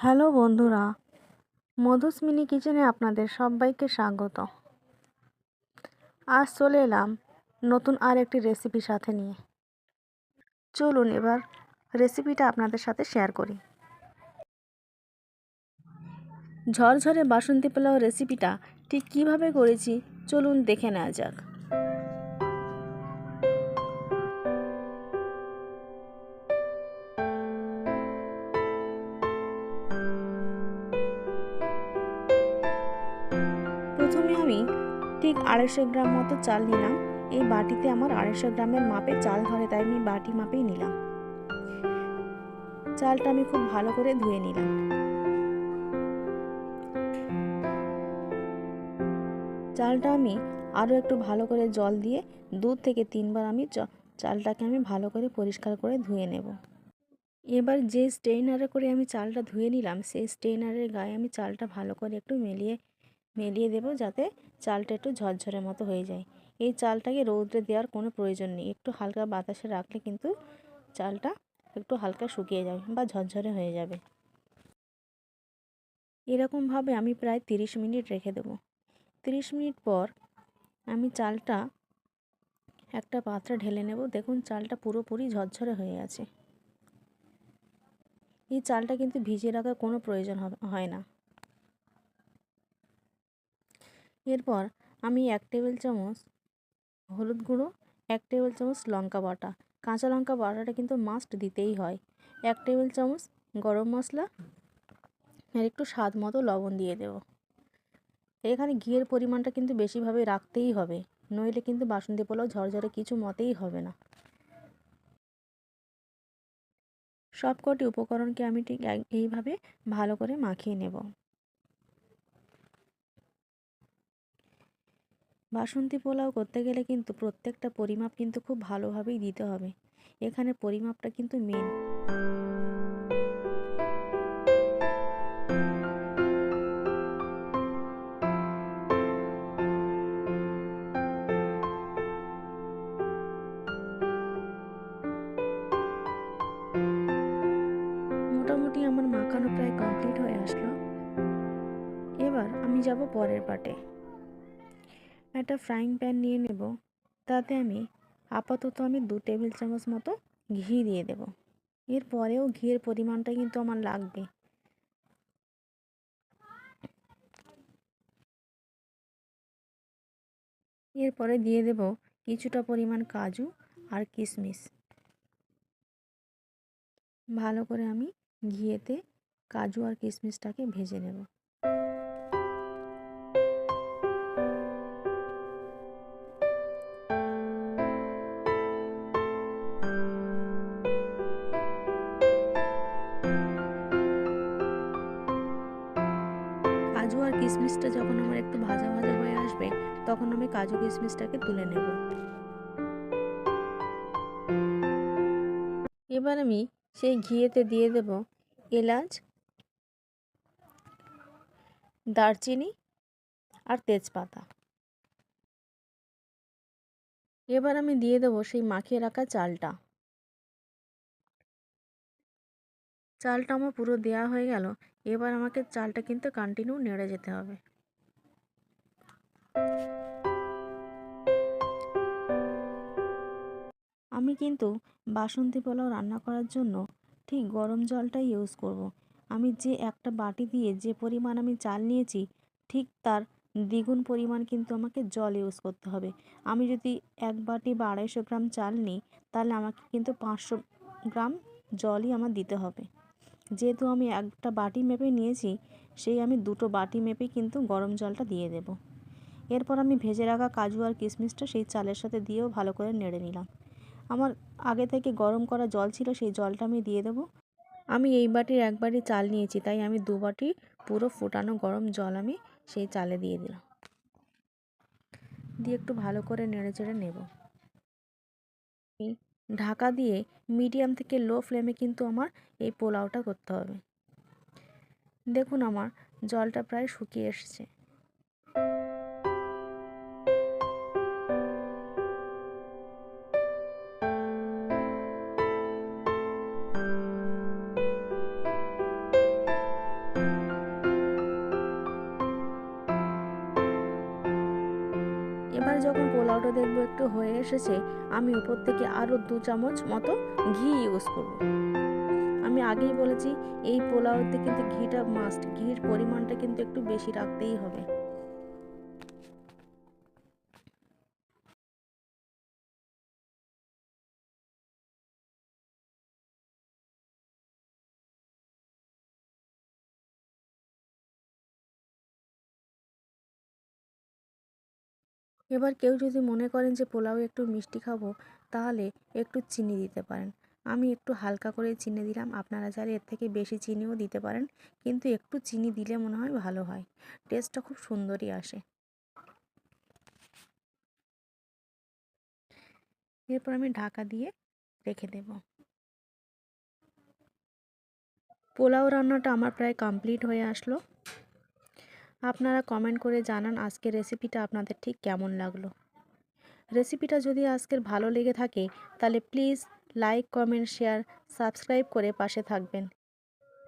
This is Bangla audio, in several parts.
হ্যালো বন্ধুরা মধুস্মিনী কিচেনে আপনাদের সবাইকে স্বাগত। আজ চলে এলাম নতুন আর একটি রেসিপি সাথে নিয়ে। চলুন এবার রেসিপিটা আপনাদের সাথে শেয়ার করি। ঝরঝরে বাসন্তী পোলাও রেসিপিটা ঠিক কীভাবে করেছি চলুন দেখে নেওয়া যাক। ঠিক আড়াইশো গ্রাম মতো চাল নিলাম। এই বাটিতে আমার আড়াইশো গ্রামের মাপে চাল ধরে, তাই আমি বাটি মাপেই নিলাম। চালটা আমি খুব ভালো করে ধুয়ে নিলাম। চালটা আমি আরও একটু ভালো করে জল দিয়ে দু থেকে তিনবার আমি চালটাকে আমি ভালো করে পরিষ্কার করে ধুয়ে নেব। এবার যে স্টেইনারে করে আমি চালটা ধুয়ে নিলাম, সেই স্টেইনারের গায়ে আমি চালটা ভালো করে একটু মেলিয়ে মেলিয়ে দেব যাতে চালটা একটু ঝরঝরে মতো হয়ে যায়। এই চালটাকে রৌদ্রে দেওয়ার কোনো প্রয়োজন নেই। একটু হালকা বাতাসে রাখলে কিন্তু চালটা একটু হালকা শুকিয়ে যাবে বা ঝরঝরে হয়ে যাবে। এরকমভাবে আমি প্রায় তিরিশ মিনিট রেখে দেবো। তিরিশ মিনিট পর আমি চালটা একটা পাত্রে ঢেলে নেব। দেখুন চালটা পুরোপুরি ঝরঝরে হয়ে আছে এই চালটা কিন্তু ভিজিয়ে রাখার কোনো প্রয়োজন হয় না। এরপর আমি এক টেবিল চামচ হলুদ গুঁড়ো, এক টেবিল চামচ লঙ্কা বাটা। কাঁচা লঙ্কা বাটাটা কিন্তু মাস্ট দিতেই হয়। এক টেবিল চামচ গরম মশলা আর একটু স্বাদ মতো লবণ দিয়ে দেব। এখানে ঘিয়ের পরিমাণটা কিন্তু বেশিভাবে রাখতেই হবে। নইলে কিন্তু বাসন্তী পোলাও ঝরঝরে কিছু মতেই হবে না। সবকটি উপকরণকে আমি ঠিক এইভাবে ভালো করে মাখিয়ে নেব। বাসন্তী পোলাও করতে গেলে কিন্তু প্রত্যেকটা পরিমাপ কিন্তু খুব ভালোভাবেই দিতে হবে। এখানে পরিমাপটা কিন্তু মেন মোটামুটি আমার মাখানো প্রায় কমপ্লিট হয়ে আসলো। এবার আমি যাব পরের পাটে। একটা ফ্রাইং প্যান নিয়ে নেব। তাতে আমি আপাতত আমি দু টেবিল চামচ মতো ঘি দিয়ে দেব। এরপরেও ঘিয়ের পরিমাণটা কিন্তু আমার লাগবে। এরপরে দিয়ে দেব কিছুটা পরিমাণ কাজু আর কিশমিশ ভালো করে আমি ঘিয়েতে কাজু আর কিশমিশটাকে ভেজে নেব। কাজু আর কিশমিশটা যখন আমার একটু ভাজা ভাজা হয়ে আসবে, তখন আমি কাজু কিশমিশটাকে তুলে নেব। এবার আমি সেই ঘিয়েতে দিয়ে দেব এলাচ, দারচিনি আর তেজপাতা। এবার আমি দিয়ে দেবো সেই মাখিয়ে রাখা চালটা। চালটা আমার পুরো দেওয়া হয়ে গেল। এবার আমাকে চালটা কিন্তু কন্টিনিউ নেড়ে যেতে হবে। আমি কিন্তু বাসন্তী পোলাও রান্না করার জন্য ঠিক গরম জলটাই ইউজ করব। আমি যে একটা বাটি দিয়ে যে পরিমাণ আমি চাল নিয়েছি, ঠিক তার দ্বিগুণ পরিমাণ কিন্তু আমাকে জল ইউজ করতে হবে। আমি যদি এক বাটি বা আড়াইশো গ্রাম চাল নিই, তাহলে আমাকে কিন্তু পাঁচশো গ্রাম জলই আমার দিতে হবে। যেহেতু আমি একটা বাটি মেপে নিয়েছি, সেই আমি দুটো বাটি মেপে কিন্তু গরম জলটা দিয়ে দেব। এরপর আমি ভেজে রাখা কাজু আর কিশমিশটা সেই চালের সাথে দিয়েও ভালো করে নেড়ে নিলাম। আমার আগে থেকে গরম করা জল ছিল, সেই জলটা আমি দিয়ে দেবো। আমি এই বাটির এক বাটি চাল নিয়েছি, তাই আমি দু বাটি পুরো ফুটানো গরম জল আমি সেই চালে দিয়ে দিলাম। দিয়ে একটু ভালো করে নেড়ে চেড়ে নেব। ঢাকা দিয়ে মিডিয়াম থেকে লো ফ্লেমে কিন্তু আমার এই পোলাওটা করতে হবে। দেখুন আমার জলটা প্রায় শুকিয়ে এসছে। একটু হয়ে এসেছে, আমি উপর থেকে আরও দু চামচ মতো ঘি ইউজ করব। আমি আগেই বলেছি, এই পোলাওতে কিন্তু ঘিটা মাস্ট ঘির পরিমাণটা কিন্তু একটু বেশি রাখতেই হবে। এবার কেউ যদি মনে করেন যে পোলাও একটু মিষ্টি খাব, তাহলে একটু চিনি দিতে পারেন। আমি একটু হালকা করে চিনি দিলাম। আপনারা চাইলে এর থেকে বেশি চিনিও দিতে পারেন, কিন্তু একটু চিনি দিলে মনে হয় ভালো হয়। টেস্টটা খুব সুন্দরই আসে। এরপর আমি ঢাকা দিয়ে রেখে দেব। পোলাও রান্নাটা আমার প্রায় কমপ্লিট হয়ে আসলো। আপনারা কমেন্ট করে জানান আজকের রেসিপিটা আপনাদের ঠিক কেমন লাগল। রেসিপিটা যদি আজকের ভালো লেগে থাকে, তাহলে please like comment share subscribe করে পাশে থাকবেন।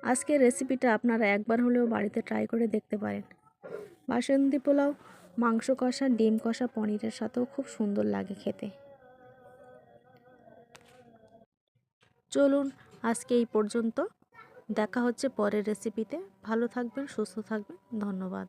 আজকের রেসিপিটা আপনারা একবার হলেও বাড়িতে ট্রাই করে দেখতে পারেন। বাসন্তী পোলাও, মাংস কষা, ডিম কষা, পনিরের সাথেও খুব সুন্দর লাগে খেতে। চলুন আজকে এই পর্যন্ত। দেখা হচ্ছে পরের রেসিপিতে ভালো থাকবেন সুস্থ থাকবেন। ধন্যবাদ।